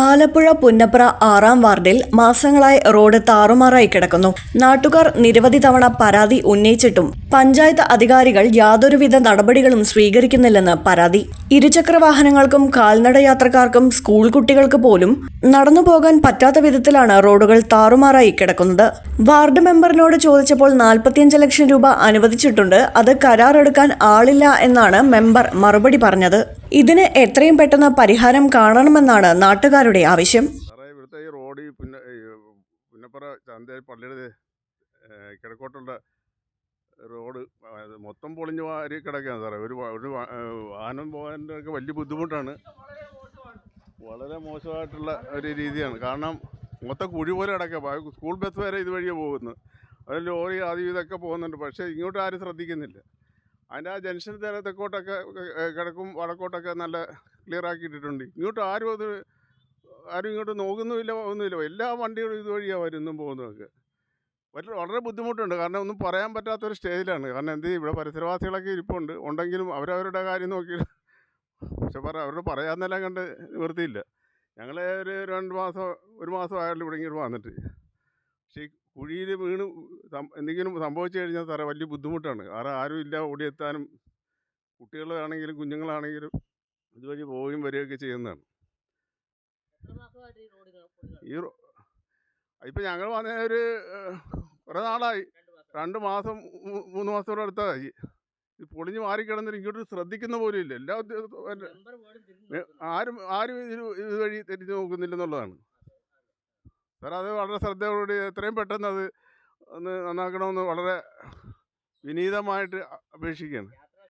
ആലപ്പുഴ പുന്നപ്ര ആറാം വാർഡിൽ മാസങ്ങളായി റോഡ് താറുമാറായി കിടക്കുന്നു. നാട്ടുകാർ നിരവധി തവണ പരാതി ഉന്നയിച്ചിട്ടും പഞ്ചായത്ത് അധികാരികൾ യാതൊരുവിധ നടപടികളും സ്വീകരിക്കുന്നില്ലെന്ന് പരാതി. ഇരുചക്ര വാഹനങ്ങൾക്കും കാൽനട യാത്രക്കാർക്കും സ്കൂൾ കുട്ടികൾക്ക് പോലും നടന്നു പോകാൻ പറ്റാത്ത വിധത്തിലാണ് റോഡുകൾ താറുമാറായി കിടക്കുന്നത്. വാർഡ് മെമ്പറിനോട് ചോദിച്ചപ്പോൾ നാൽപ്പത്തിയഞ്ച് ലക്ഷം രൂപ അനുവദിച്ചിട്ടുണ്ട്. അത് കരാറെടുക്കാൻ ആളില്ല എന്നാണ് മെമ്പർ മറുപടി പറഞ്ഞത്. ഇതിന് എത്രയും പെട്ടെന്ന് പരിഹാരം കാണണമെന്നാണ് നാട്ടുകാരുടെ ആവശ്യം. ഇവിടുത്തെ ഈ റോഡ് പള്ളിയുടെ റോഡ് മൊത്തം പൊളിഞ്ഞ് വാരി കിടക്കുകയാണ് സാറേ. ഒരു ഒരു വാഹനം പോകാന്റെ ഒക്കെ വലിയ ബുദ്ധിമുട്ടാണ്. വളരെ മോശമായിട്ടുള്ള ഒരു രീതിയാണ്. കാരണം മൊത്തം കുഴി പോലെ കിടക്കുക. സ്കൂൾ ബസ് വരെ ഇതുവഴിയെ പോകുന്നു അതിൽ ലോറി ആദ്യം ഇതൊക്കെ പോകുന്നുണ്ട്. പക്ഷേ ഇങ്ങോട്ട് ആരും ശ്രദ്ധിക്കുന്നില്ല. അതിന്റെ ആ ജംഗ്ഷൻ തര തെക്കോട്ടൊക്കെ കിടക്കും വടക്കോട്ടൊക്കെ നല്ല ക്ലിയർ ആക്കിയിട്ടിട്ടുണ്ട്. ഇങ്ങോട്ട് ആരും അത് ആരും ഇങ്ങോട്ട് നോക്കുന്നുമില്ല ഒന്നുമില്ല. എല്ലാ വണ്ടികളും ഇതുവഴിയാണ് വരുന്നും പോകുന്നതൊക്കെ വളരെ വളരെ ബുദ്ധിമുട്ടുണ്ട്. കാരണം ഒന്നും പറയാൻ പറ്റാത്തൊരു സ്റ്റേജിലാണ്. കാരണം എന്ത് ഇവിടെ പരിസരവാസികളൊക്കെ ഇരിപ്പുണ്ട്. ഉണ്ടെങ്കിലും അവരവരുടെ കാര്യം നോക്കി പക്ഷെ പറ അവരോട് പറയാമെന്നെല്ലാം കണ്ട് നിവൃത്തിയില്ല. ഞങ്ങളെ ഒരു രണ്ട് മാസം ഒരു മാസം ആയാലും ഇവിടെ ഇങ്ങോട്ട് വന്നിട്ട്. പക്ഷേ ഈ കുഴിയിൽ വീണ് എന്തെങ്കിലും സംഭവിച്ചു കഴിഞ്ഞാൽ സാറേ വലിയ ബുദ്ധിമുട്ടാണ്. കാരണം ആരും ഇല്ല ഓടിയെത്താനും കുട്ടികളാണെങ്കിലും കുഞ്ഞുങ്ങളാണെങ്കിലും ഇതുവഴി പോവുകയും വരികയൊക്കെ ചെയ്യുന്നതാണ്. ഈ ഇപ്പം ഞങ്ങൾ വന്ന ഒരു കുറേ നാളായി. രണ്ട് മാസം. മൂന്ന് മാസത്തോടെ അടുത്തായി. ഇത് പൊളിഞ്ഞ് മാറിക്കിടന്നിട്ട് ഇങ്ങോട്ട് ശ്രദ്ധിക്കുന്ന പോലും ഇല്ല. എല്ലാ ആരും ആരും ഇത് ഇതുവഴി തിരിഞ്ഞു നോക്കുന്നില്ലെന്നുള്ളതാണ് സാർ അത് വളരെ ശ്രദ്ധയോടുകൂടി എത്രയും പെട്ടെന്ന് അത് ഒന്ന് നന്നാക്കണമെന്ന് വളരെ വിനീതമായിട്ട് അപേക്ഷിക്കുകയാണ്.